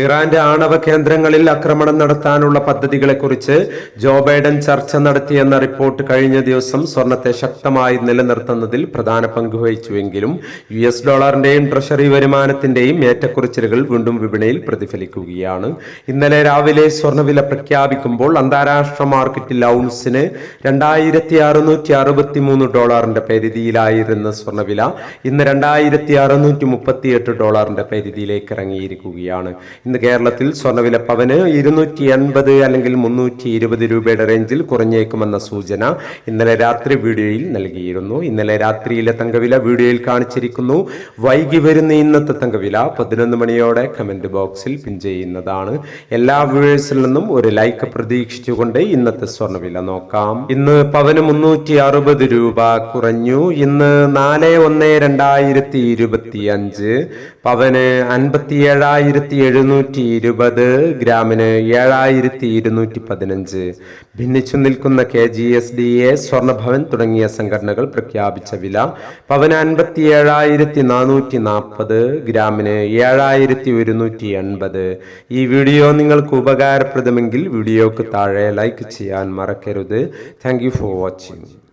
ഇറാന്റെ ആണവ കേന്ദ്രങ്ങളിൽ ആക്രമണം നടത്താനുള്ള പദ്ധതികളെക്കുറിച്ച് ജോ ബൈഡൻ ചർച്ച നടത്തിയെന്ന റിപ്പോർട്ട് കഴിഞ്ഞ ദിവസം സ്വർണത്തെ ശക്തമായി നിലനിർത്തുന്നതിൽ പ്രധാന പങ്ക് വഹിച്ചുവെങ്കിലും യു എസ് ഡോളറിന്റെയും ട്രഷറി വരുമാനത്തിന്റെയും ഏറ്റക്കുറിച്ചിലുകൾ വീണ്ടും വിപണിയിൽ പ്രതിഫലിക്കുകയാണ്. ഇന്നലെ രാവിലെ സ്വർണവില പ്രഖ്യാപിക്കുമ്പോൾ അന്താരാഷ്ട്ര മാർക്കറ്റിൽ ഔൺസിന് രണ്ടായിരത്തി അറുന്നൂറ്റി അറുപത്തി മൂന്ന് ഡോളറിന്റെ പരിധിയിലായിരുന്ന സ്വർണവില ഇന്ന് രണ്ടായിരത്തി അറുന്നൂറ്റി മുപ്പത്തിയെട്ട് ഡോളറിന്റെ പരിധിയിലേക്ക് ഇറങ്ങിയിരിക്കുകയാണ്. ഇന്ന് കേരളത്തിൽ സ്വർണവില പവന് ഇരുന്നൂറ്റി എൺപത് അല്ലെങ്കിൽ മുന്നൂറ്റി ഇരുപത് രൂപയുടെ റേഞ്ചിൽ കുറഞ്ഞേക്കുമെന്ന സൂചന ഇന്നലെ രാത്രി വീഡിയോയിൽ നൽകിയിരുന്നു. ഇന്നലെ രാത്രിയിലെ തങ്കവില വീഡിയോയിൽ കാണിച്ചിരിക്കുന്നു. വൈകി വരുന്ന ഇന്നത്തെ തങ്കവില പതിനൊന്ന് മണിയോടെ കമന്റ് ബോക്സിൽ പിൻ ചെയ്യുന്നതാണ്. എല്ലാ വ്യൂവേഴ്സിൽ നിന്നും ഒരു ലൈക്ക് പ്രതീക്ഷിച്ചുകൊണ്ട് ഇന്നത്തെ സ്വർണവില നോക്കാം. ഇന്ന് പവന് മുന്നൂറ്റി അറുപത് രൂപ കുറഞ്ഞു. ഇന്ന് നാല് ഒന്ന് രണ്ടായിരത്തി ഇരുപത്തി അഞ്ച് പവന് അൻപത്തി ഏഴായിരത്തി എഴുന്നൂറ്റി ഇരുപത് ഗ്രാമിന് ഏഴായിരത്തി ഇരുന്നൂറ്റി പതിനഞ്ച് ഭിന്നിച്ചു നിൽക്കുന്ന K G S D A Swarnabhavan തുടങ്ങിയ സംഘടനകൾ പ്രഖ്യാപിച്ച വില പവന് അൻപത്തി ഏഴായിരത്തി നാനൂറ്റി നാൽപ്പത് ഗ്രാമിന് ഏഴായിരത്തി ഒരുന്നൂറ്റി എൺപത് ഈ വീഡിയോ നിങ്ങൾക്ക് ഉപകാരപ്രദമെങ്കിൽ വീഡിയോക്ക് താഴെ ലൈക്ക് ചെയ്യാൻ മറക്കരുത്. Thank you for watching.